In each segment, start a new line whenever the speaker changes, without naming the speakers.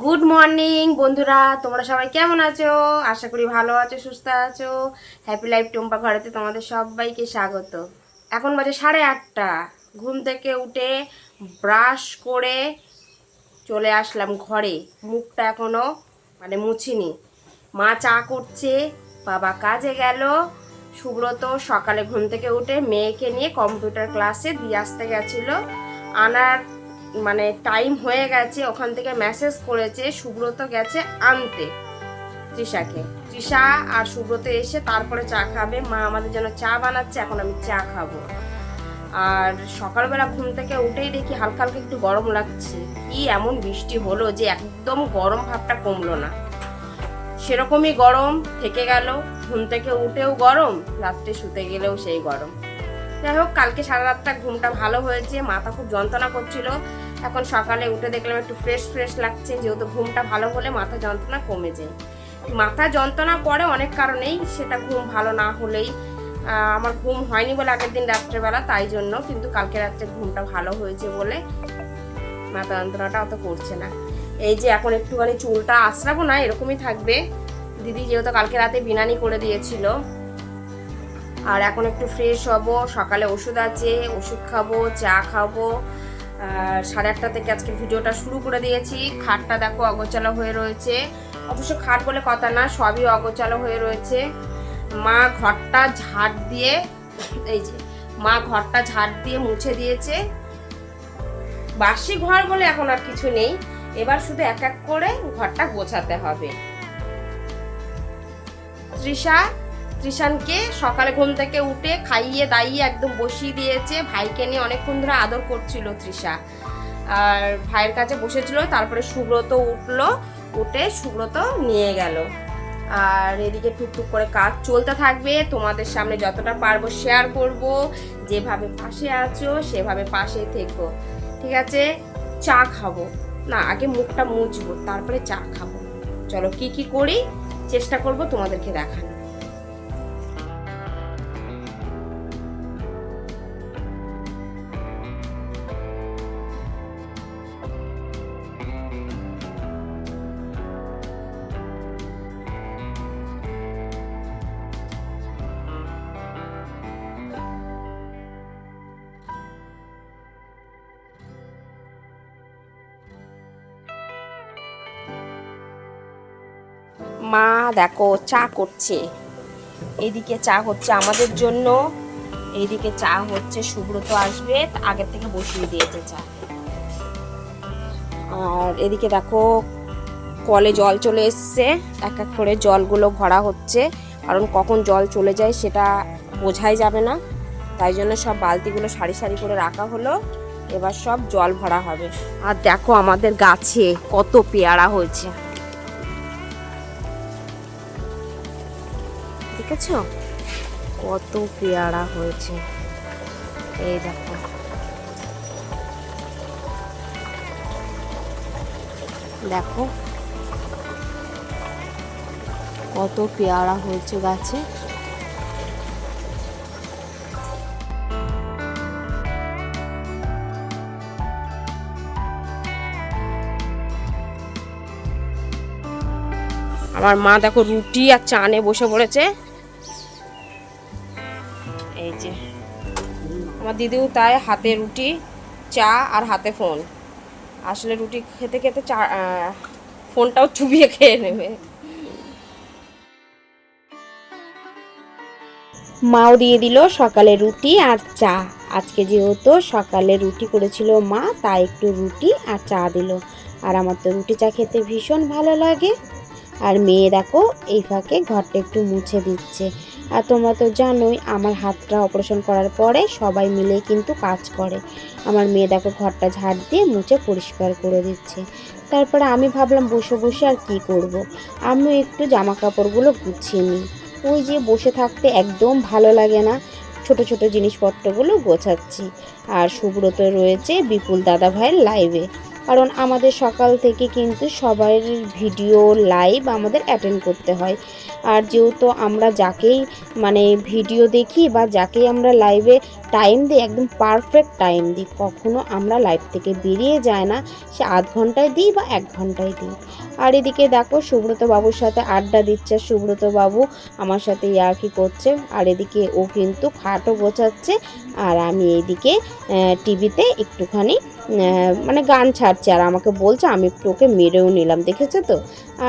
Good morning বন্ধুরা। তোমরা সবাই কেমন আছো? আশা করি ভালো আছো, সুস্থ আছো। হ্যাপি লাইফ টুম্পা ঘরেতে তোমাদের সবাইকে স্বাগত। এখন বাজে সাড়ে আটটা। ঘুম থেকে উঠে ব্রাশ করে চলে আসলাম ঘরে। মুখটা এখনও মানে মুছিনি। মা চা করছে, বাবা কাজে গেল। সুব্রত সকালে ঘুম থেকে উঠে মেয়েকে নিয়ে কম্পিউটার ক্লাসে দিয়ে আসতে গেছিল। আনার মানে টাইম হয়ে গেছে, ওখান থেকে মেসেজ করেছে, সুব্রত গেছে আনতে তৃষাকে। তৃষা আর সুব্রত এসে তারপরে চা খাবে। মা আমাদের জন্য চা বানাচ্ছে, এখন আমি চা খাব। আর সকালবেলা ঘুম থেকে উঠেই দেখি হালকা হালকা একটু গরম লাগছে। কি এমন বৃষ্টি হলো যে একদম গরম ভাবটা কমলো না। সেরকমই গরম, থেকে গেল। ঘুম থেকে উঠেও গরম, রাত্রে শুতে গেলেও সেই গরম। যাই হোক, কালকে সারা রাতটা ঘুমটা ভালো হয়েছে, মাথা খুব যন্ত্রণা করছিল। এখন সকালে উঠে দেখলাম একটু ফ্রেশ ফ্রেশ লাগছে, যেহেতু ঘুমটা ভালো হলে মাথা যন্ত্রণা কমে যায়। মাথা যন্ত্রণা করে অনেক কারণেই সেটা ঘুম ভালো না হলেই আমার ঘুম হয়নি বলে আগের দিন রাত্রেবেলা, তাই জন্য কিন্তু কালকে রাত্রে ঘুমটা ভালো হয়েছে বলে মাথা যন্ত্রণাটা অত করছে না। এই যে এখন একটুখানি চুলটা আশ্রাবো না, এরকমই থাকবে। দিদি যেহেতু কালকে রাতে বিনানি করে দিয়েছিল। আর এখন একটু ফ্রেশ হব, সকালে ওষুধ আছে, ওষুধ খাব, চা খাব আর সাড়ে আটটা থেকে আজকে ভিডিওটা শুরু করে দিয়েছি। খাটটা দেখো অগোচালো হয়ে রয়েছে। অবশ্য খাট বলে কথা না, সবই অগোচালো হয়ে রয়েছে। মা ঘরটা ঝাড় দিয়ে, এই যে, মা ঘরটা ঝাড় দিয়ে মুছে দিয়েছে। বাসি ঘর বলে এখন আর কিছু নেই। এবার শুধু এক এক করে ঘরটা গোছাতে হবে। তৃষা ত্রিশানকে সকালে ঘুম থেকে উঠে খাইয়ে দাইয়ে একদম বসিয়ে দিয়েছে। ভাইকে নিয়ে অনেকক্ষণ ধরে আদর করছিল তৃষা। আর ভাইয়ের কাছে বসেছিল, তারপরে সুব্রত উঠল, উঠে সুব্রত নিয়ে গেল। আর এদিকে টুকটুক করে কাজ চলতে থাকবে। তোমাদের সামনে যতটা পারব শেয়ার করব। যেভাবে পাশে আছো, সেভাবে পাশে থেকো। ঠিক আছে? চা খাব। না, আগে মুখটা মুছবো, তারপরে চা খাব। চলো কি কি করি, চেষ্টা করব তোমাদেরকে দেখানো মা দেখো চা করছে। এদিকে চা হচ্ছে আমাদের জন্য। এইদিকে চা হচ্ছে সুব্রত আসবে, আগের থেকে বসিয়ে দিয়েছে চা। আর এদিকে দেখো, কলে জল চলে এসছে। এক এক করে জলগুলো ভরা হচ্ছে। কারণ কখন জল চলে যায় সেটা বোঝাই যাবে না। তাই জন্য সব বালতিগুলো সারি সারি করে রাখা হলো। এবার সব জল ভরা হবে। আর দেখো আমাদের গাছে কত পেয়ারা হয়েছে। দেখেছ? কত পেয়ারা হয়েছে। এই দেখো। দেখো। কত পেয়ারা হয়েছে গাছে। আমার মা দেখো রুটি আর চানে বসে পড়েছে। এই যে আমার দিদিও তাই হাতে রুটি, চা আর হাতে ফোন। আসলে রুটি খেতে খেতে চা ফোনটাও চুবিয়ে খেয়ে নেবে।
মাও দিয়ে দিল সকালে রুটি আর চা। আজকে যেহেতু সকালে রুটি করেছিল মা, তাই একটু রুটি আর চা দিল। আর আমার তো রুটি চা খেতে ভীষণ ভালো লাগে। আর মেয়ে দেখো, এই ফাঁকে ঘরটা একটু মুছে দিচ্ছে। আর তোমরা তো জানোই, আমার হাতটা অপারেশন করার পরে সবাই মিলে কিন্তু কাজ করে। আমার মেয়ে দেখো ঘরটা ঝাড় দিয়ে মুছে পরিষ্কার করে দিচ্ছে। তারপরে আমি ভাবলাম বসে বসে আর কি করব। আমিও একটু জামা কাপড়গুলো গুছিয়ে নিই। ওই যে বসে থাকতে একদম ভালো লাগে না, ছোট ছোট জিনিসপত্রগুলো গোছাচ্ছি। আর সুব্রত রয়েছে বিপুল দাদা ভাইয়ের লাইভে কারণ আমাদের সকাল থেকে কিন্তু সবার ভিডিও লাইভ আমাদের অ্যাটেন্ড করতে হয়। আর যেহেতু আমরা যাকেই মানে ভিডিও দেখি বা যাকেই আমরা লাইভে টাইম দিই, একদম পারফেক্ট টাইম দিই, কখনো আমরা লাইভ থেকে বেরিয়ে যায় না। সে আধ ঘন্টায় দিই বা এক ঘন্টায় দিই। আর এদিকে দেখো সুব্রত বাবুর সাথে আড্ডা দিচ্ছে। সুব্রত বাবু আমার সাথে ইয়ার্কি করছে। আর এদিকে ও কিন্তু খাটও গোছাচ্ছে। আর আমি এইদিকে টিভিতে একটুখানি মানে গান ছাড়ছে। আর আমাকে বলছে, আমি একটু ওকে মেরেও নিলাম। দেখেছ তো?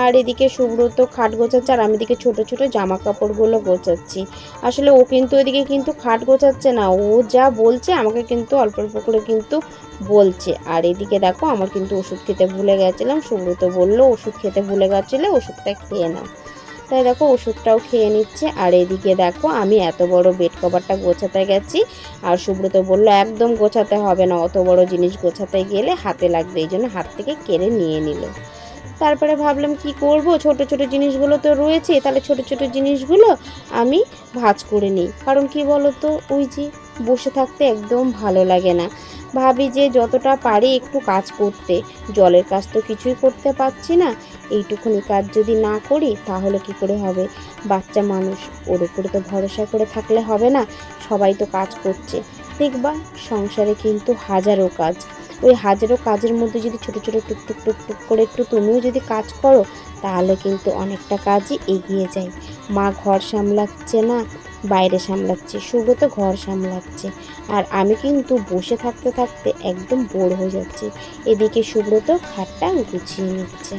আর এদিকে সুব্রত খাট গোছাচ্ছে। আর আমি এদিকে ছোটো ছোটো জামা কাপড়গুলো গোছাচ্ছি। আসলে ও কিন্তু এদিকে কিন্তু খাট গোছাচ্ছে না। ও যা বলছে, আমাকে কিন্তু অল্প অল্প করে কিন্তু বলছে। আর এদিকে দেখো, আমার কিন্তু ওষুধ খেতে ভুলে গেছিলাম। সুব্রত বলল, ওষুধ খেতে ভুলে গেছিলে, ওষুধটা খেয়ে নাও। তাই দেখো, ওষুধটাও খেয়ে নিচ্ছে। আর এদিকে দেখো, আমি এত বড় বেড কভারটা গোছাতে গেছি। আর সুব্রত বলল, একদম গোছাতে হবে না, অত বড় জিনিস গোছাতে গেলে হাতে লাগবে। এই জন্য হাত থেকে কেড়ে নিয়ে নিল। তারপরে ভাবলাম, কি করব? ছোট ছোট জিনিসগুলো তো রয়েছে, তাহলে ছোট ছোট জিনিসগুলো আমি ভাজ করে নিই। কারণ কি বলো তো ওই যে বসে থাকতে একদম ভালো লাগে না। ভাবি যে যতটা পারি একটু কাজ করতে। জলের কাজ তো কিছুই করতে পারছি না। এইটুকুনি কাজ যদি না করি, তাহলে কি করে হবে? বাচ্চা মানুষ, ওর উপরে তো ভরসা করে থাকলে হবে না। সবাই তো কাজ করছে। দেখবা, সংসারে কিন্তু হাজারো কাজ। ওই হাজারো কাজের মধ্যে যদি ছোট ছোট টুকটুক টুকটুক করে একটু তুমিও যদি কাজ করো তাহলে কিন্তু অনেকটা কাজই এগিয়ে যায়। মা ঘর সামলাচ্ছে না, বাইরে সামলাচ্ছে সুব্রত ঘর সামলাচ্ছে। আর আমি কিন্তু বসে থাকতে থাকতে একদম বোর হয়ে যাচ্ছি। এদিকে সুব্রত খাটটা গুছিয়ে নিচ্ছে।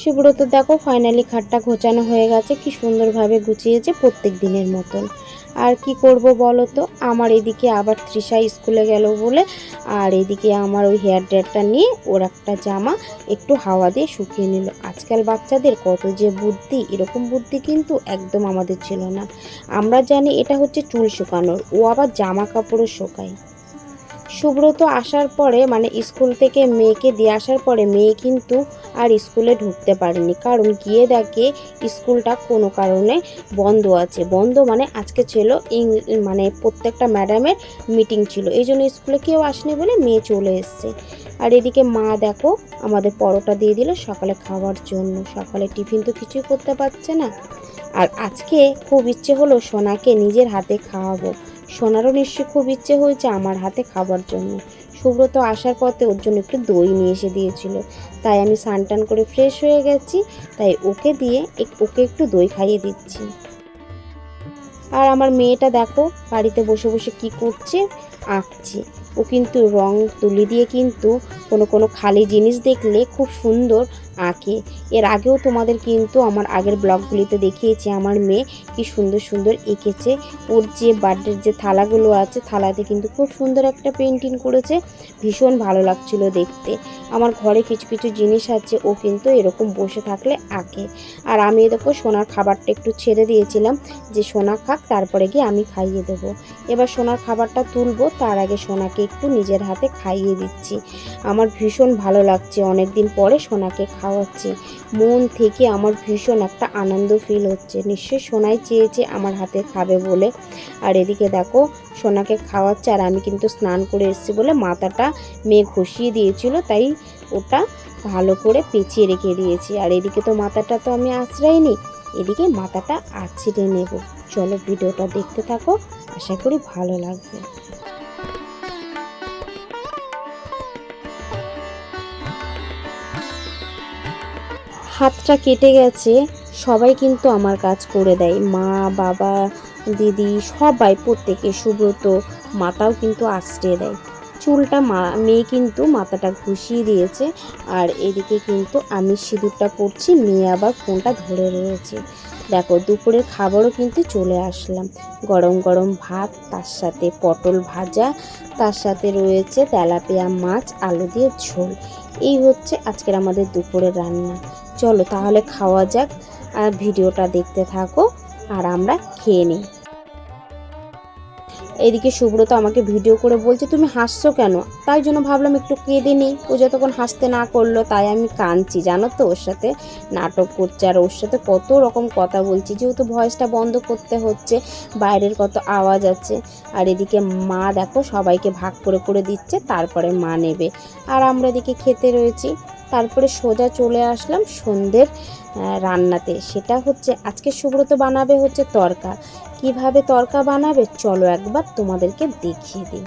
সুব্রত দেখো ফাইনালি খাটটা ঘোচানো হয়ে গেছে। কি সুন্দরভাবে গুছিয়েছে প্রত্যেক দিনের মতন। আর কি করব বলো তো? আমার এদিকে আবার তৃষা স্কুলে গেল বলে, আর এদিকে আমার ওই হেয়ার ড্রায়ারটা নিয়ে ওর একটা জামা একটু হাওয়া দিয়ে শুকিয়ে নিল। আজকাল বাচ্চাদের কত যে বুদ্ধি, এরকম বুদ্ধি কিন্তু একদম আমাদের ছিল না। আমরা জানি এটা হচ্ছে চুল শুকানোর, ও আবার জামা কাপড়ও শোকায়। সুব্রত আসার পরে মানে স্কুল থেকে মেয়েকে দিয়ে আসার পরে, মেয়ে কিন্তু আর স্কুলে ঢুকতে পারেনি। কারণ গিয়ে দেখে স্কুলটা কোনো কারণে বন্ধ আছে। বন্ধ মানে আজকে ছিল মানে প্রত্যেকটা ম্যাডামের মিটিং ছিল। এই জন্য স্কুলে কেউ আসেনি বলে মেয়ে চলে এসছে। আর এদিকে মা দেখো, আমাদের পরোটা দিয়ে দিল সকালে খাওয়ার জন্য। সকালে টিফিন তো কিছুই করতে পারছে না। আর আজকে খুব ইচ্ছে হলো সোনাকে নিজের হাতে খাওয়াবো। সোনারও নিশ্চয়ই খুব ইচ্ছে হয়েছে আমার হাতে খাবার জন্য। সুব্রত আসার পথে ওর জন্য একটু দই নিয়ে এসে দিয়েছিল। তাই আমি স্নান করে ফ্রেশ হয়ে গেছি, তাই ওকে দিয়ে ওকে একটু দই খাইয়ে দিচ্ছি। আর আমার মেয়েটা দেখো, বাড়িতে বসে বসে কি করছে, আঁকছে। ও কিন্তু রং তুলি দিয়ে কিন্তু কোনো কোনো খালি জিনিস দেখলে খুব সুন্দর আঁকে। এর আগেও তোমাদের কিন্তু আমার আগের ব্লগগুলিতে দেখিয়েছি, আমার মেয়ে কি সুন্দর সুন্দর এঁকেছে। ওর যে বার্থডের যে থালাগুলো আছে, থালাতে কিন্তু খুব সুন্দর একটা পেন্টিং করেছে, ভীষণ ভালো লাগছিল দেখতে। আমার ঘরে কিছু কিছু জিনিস আছে, ও কিন্তু এরকম বসে থাকলে আঁকে। আর আমি দেখো সোনার খাবারটা একটু ছেড়ে দিয়েছিলাম, যে সোনা খাক, তারপরে গিয়ে আমি খাইয়ে দেবো। এবার সোনার খাবারটা তুলবো, তার আগে সোনাকে একটু নিজের হাতে খাইয়ে দিচ্ছি। আমার ভীষণ ভালো লাগছে। অনেক দিন পরে সোনাকে খাওয়াচ্ছি। মন থেকে আমার ভীষণ একটা আনন্দ ফিল হচ্ছে। নিশ্চয়ই সোনাই চেয়েছে আমার হাতে খাবে বলে। আর এদিকে দেখো, সোনাকে খাওয়াচ্ছে আর আমি কিন্তু স্নান করে এসেছি বলে মাথাটা মেয়ে ঘষিয়ে দিয়েছিল, তাই ওটা ভালো করে পেঁচিয়ে রেখে দিয়েছি। আর এদিকে তো মাথাটা তো আমি আশ্রয় নিই এদিকে মাথাটা আছড়ে নেব। চলো ভিডিওটা দেখতে থাকো, আশা করি ভালো লাগবে। হাতটা কেটে গেছে, সবাই কিন্তু আমার কাজ করে দেয়। মা, বাবা, দিদি, সবাই, প্রত্যেকে সুব্রত মাথাও কিন্তু আশ্রয় দেয়। চুলটা মা, মেয়ে কিন্তু মাথাটা ঘুষিয়ে দিয়েছে আর এদিকে কিন্তু আমি সিঁদুরটা পরছি, মেয়ে আবার ফোনটা ধরে রয়েছে। দেখো, দুপুরের খাবারও কিন্তু চলে আসলাম। গরম গরম ভাত, তার সাথে পটল ভাজা, তার সাথে রয়েছে তেলাপিয়া মাছ, আলু দিয়ে ঝোল। এই হচ্ছে আজকের আমাদের দুপুরের রান্না। চলো তাহলে খাওয়া যাক আর ভিডিওটা দেখতে থাকো আর আমরা খেয়ে নিই। এদিকে সুব্রত আমাকে ভিডিও করে বলছে, তুমি হাসছো কেন? তাই জন্য ভাবলাম একটু কেঁদে নিই। ও যতক্ষণ হাসতে না করল, তাই আমি কাঁদছি। জানো তো, ওর সাথে নাটক করছে আর ওর সাথে কত রকম কথা বলছি। যেহেতু ভয়েসটা বন্ধ করতে হচ্ছে, বাইরের কত আওয়াজ আছে। আর এদিকে মা দেখো, সবাইকে ভাগ করে করে দিচ্ছে, তারপরে মা নেবে। আর আমরা এদিকে খেতে রয়েছি। তারপরে সোজা চলে আসলাম সন্ধ্যের রান্নাতে। সেটা হচ্ছে আজকে সুব্রত বানাবে হচ্ছে তরকা। কীভাবে তরকা বানাবে? চলো একবার তোমাদেরকে দেখিয়ে দিই।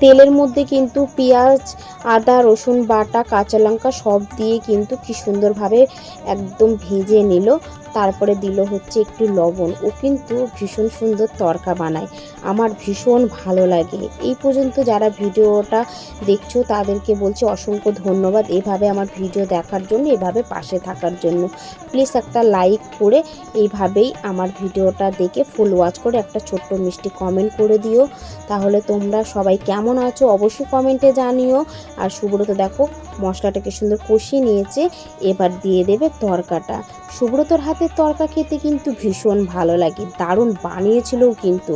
তেলের মধ্যে কিন্তু পেঁয়াজ আদা রসুন বাটা কাঁচা লঙ্কা সব দিয়ে কিন্তু কি সুন্দরভাবে একদম ভেজে নিল। তারপরে দিল হচ্ছে একটু লবণ। ও কিন্তু ভীষণ সুন্দর তরকা বানায়। আমার ভীষণ ভালো লাগে। এই পর্যন্ত যারা ভিডিওটা দেখছ, তাদেরকে বলছি অসংখ্য ধন্যবাদ এভাবে আমার ভিডিও দেখার জন্য, এভাবে পাশে থাকার জন্য। প্লিজ একটা লাইক করে এইভাবেই আমার ভিডিওটা দেখে ফুল ওয়াচ করে একটা ছোট্ট মিষ্টি কমেন্ট করে দিও। তাহলে তোমরা সবাই কেমন আছো অবশ্যই কমেন্টে জানিও। আর সুব্রত দেখো মশলাটাকে সুন্দর কষিয়ে নিয়েছে। এবার দিয়ে দেবে তরকাটা। সুব্রতর তরকা খেতে কিন্তু ভীষণ ভালো লাগে। দারুণ বানিয়েছিলও কিন্তু।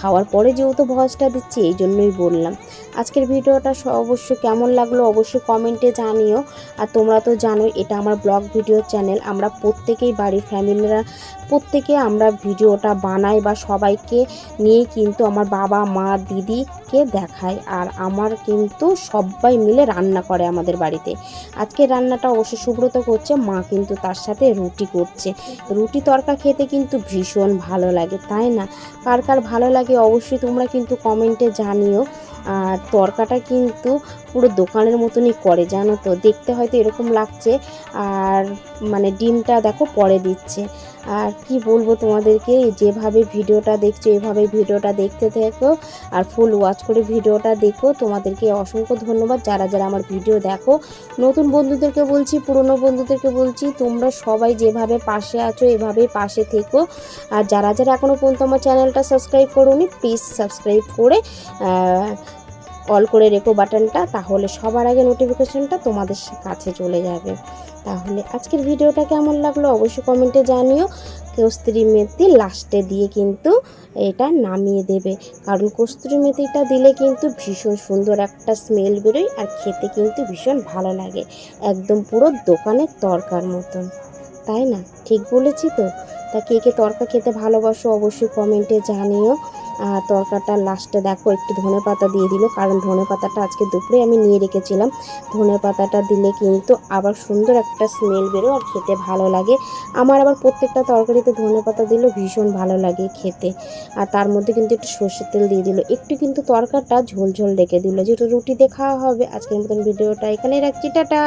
খাওয়ার পরে যেহেতু ভয়েসটা দিচ্ছি, এই জন্যই বললাম। আজকের ভিডিওটা অবশ্য কেমন লাগল অবশ্যই কমেন্টে জানিও। আর তোমরা তো জানো এটা আমার ব্লগ ভিডিও চ্যানেল আমরা প্রত্যেকেই বাড়ির ফ্যামিলিরা প্রত্যেকে আমরা ভিডিওটা বানাই বা সবাইকে নিয়ে কিন্তু আমার বাবা, মা, দিদিকে দেখাই। আর আমার কিন্তু সবাই মিলে রান্না করে আমাদের বাড়িতে। আজকে রান্নাটা অবশ্য সুব্রত করছে, মা কিন্তু তার সাথে রুটি করছে। রুটি তরকা খেতে কিন্তু ভীষণ ভালো লাগে, তাই না? কার কার ভালো লাগে অবশ্যই তোমরা কিন্তু কমেন্টে জানিও। আর তরকাটা কিন্তু পুরো দোকানের মতনই করে, জানো তো? দেখতে হয়তো এরকম লাগছে। আর মানে ডিমটা দেখো পরে দিচ্ছে। আর কি বলব তোমাদেরকে, যেভাবে ভিডিওটা দেখছ, এভাবে ভিডিওটা দেখতে থাকো আর ফুল ওয়াচ করে ভিডিওটা দেখো। তোমাদেরকে অসংখ্য ধন্যবাদ। যারা যারা আমার ভিডিও দেখো, নতুন বন্ধুদেরকে বলছি, পুরনো বন্ধুদেরকে বলছি, তোমরা সবাই যেভাবে পাশে আছো, এভাবেই পাশে থেকো। আর যারা যারা এখনও পর্যন্ত আমার চ্যানেলটা সাবস্ক্রাইব করোনি প্লিজ সাবস্ক্রাইব করে অল করে রেখো বাটনটা, তাহলে সবার আগে নোটিফিকেশানটা তোমাদের কাছে চলে যাবে। তাহলে আজকের ভিডিওটা কেমন লাগল অবশ্যই কমেন্টে জানিও। কস্তুরি মেথি লাস্টে দিয়ে কিন্তু এটা নামিয়ে দেবে। কারণ কস্তুরি মেথিটা দিলে কিন্তু ভীষণ সুন্দর একটা স্মেল বেরোয় আর খেতে কিন্তু ভীষণ ভালো লাগে। একদম পুরো দোকানের তরকার মতন। তাই না? ঠিক বলেছি তো? তা কে কে তরকা খেতে ভালোবাসো অবশ্যই কমেন্টে জানিও। তরকাটা লাস্টে দেখো একটু ধনে পাতা দিয়ে দিল, কারণ ধনে পাতাটা আজকে দুপুরে আমি নিয়ে রেখেছিলাম। ধনে পাতাটা দিলে কিন্তু আবার সুন্দর একটা স্মেল বেরো আর খেতে ভালো লাগে। আমার আবার প্রত্যেকটা তরকারিতে ধনে পাতা দিলে ভীষণ ভালো লাগে খেতে। আর তার মধ্যে কিন্তু একটু সর্ষের তেল দিয়ে দিল। একটু কিন্তু তরকাটা ঝোল ঝোল রেখে দিল যেটা রুটি খাওয়া হবে। আজকের মতন ভিডিওটা এখানেই রাখছি। টাটা!